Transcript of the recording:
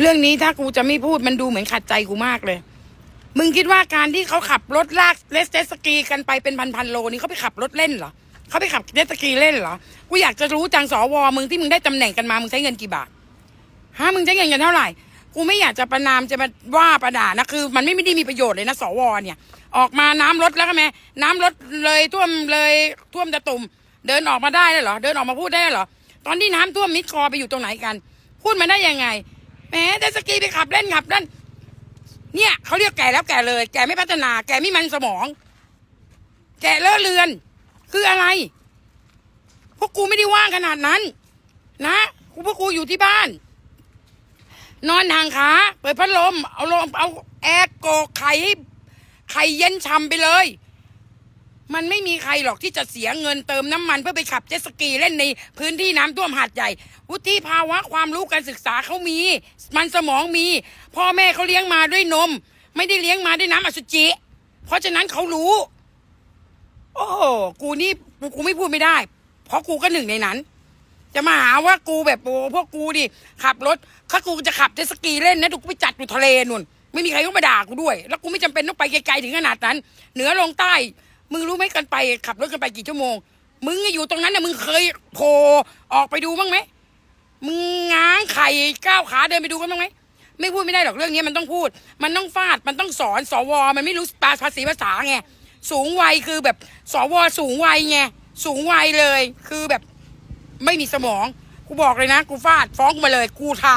เรื่องนี้ถ้ากูจะไม่พูดมันดูเหมือนขัดใจกูมากเลย มึงคิดว่าการที่เขาขับรถลากเลสเตสกีกันไปเป็นพันๆโลนี่เขาไปขับรถเล่นเหรอเขาไปขับเจตสกีเล่นเหรอ กูอยากจะรู้จังสวมึงที่มึงได้ตำแหน่งกันมา มึงใช้เงินกี่บาทฮะมึงใช้เงินกันเท่าไหร่ กูไม่อยากจะประนามจะมาว่าประด่านะคือ มันไม่ได้มีประโยชน์เลยนะสวเนี่ย ออกมาน้ำลดแล้วก็แม่น้ำลดเลยท่วมเลยท่วมตะตุ่มเดินออกมาได้เลยเหรอ เดินออกมาพูดได้เหรอ ตอนที่น้ำท่วมมิดคอไปอยู่ตรงไหนกัน พูดมาได้ยังไง แหมเจตสกีไปขับเล่นขับเล่นเนี่ยเขาเรียกแก่แล้วแก่เลย แก่ไม่พัฒนา แก่ไม่มันสมอง แก่เลอะเลือน คืออะไร พวกกูไม่ได้ว่างขนาดนั้น นะกูพวกกูอยู่ที่บ้าน นอนทางขาเปิดพัดลม เอาลมเอาแอร์โกกไข่ให้ไข่เย็นช่ำไปเลย มันไม่มีใครหรอกที่จะเสียเงินเติมน้ำมันเพื่อไปขับเจ็ตสกีเล่นในพื้นที่น้ำท่วมหาดใหญ่ วุฒิภาวะความรู้การศึกษาเขามี มันสมองมี พ่อแม่เขาเลี้ยงมาด้วยนม ไม่ได้เลี้ยงมาด้วยน้ำอสุจิ เพราะฉะนั้นเขารู้ โอ้โหกูนี่กูไม่พูดไม่ได้ เพราะกูก็หนึ่งในนั้น จะมาหาว่ากูแบบโอ้พวกกูดิขับรถถ้ากูจะขับเจ็ตสกีเล่นนะถูกไปจัดอยู่ทะเลนู่นไม่มีใครต้องมาด่ากูด้วย แล้วกูไม่จำเป็นต้องไปไกลๆถึงขนาดนั้น เหนือลงใต้ มึงรู้ไหมกันไปขับรถกันไปกี่ชั่วโมง มึงอยู่ตรงนั้นเนี่ยมึงเคยโผล่ออกไปดูบ้างไหมมึงง้างไข่ก้าวขาเดินไปดูกันบ้างไหมไม่พูดไม่ได้หรอกเรื่องนี้มันต้องพูด มันต้องฟาดมันต้องสอนสวมันไม่รู้ภาษีภาษาไงสูงวัยคือแบบสวสูงวัยไงสูงวัยเลย คือแบบไม่มีสมอง กูบอกเลยนะ กูฟาดฟ้องกูมาเลย กูท้า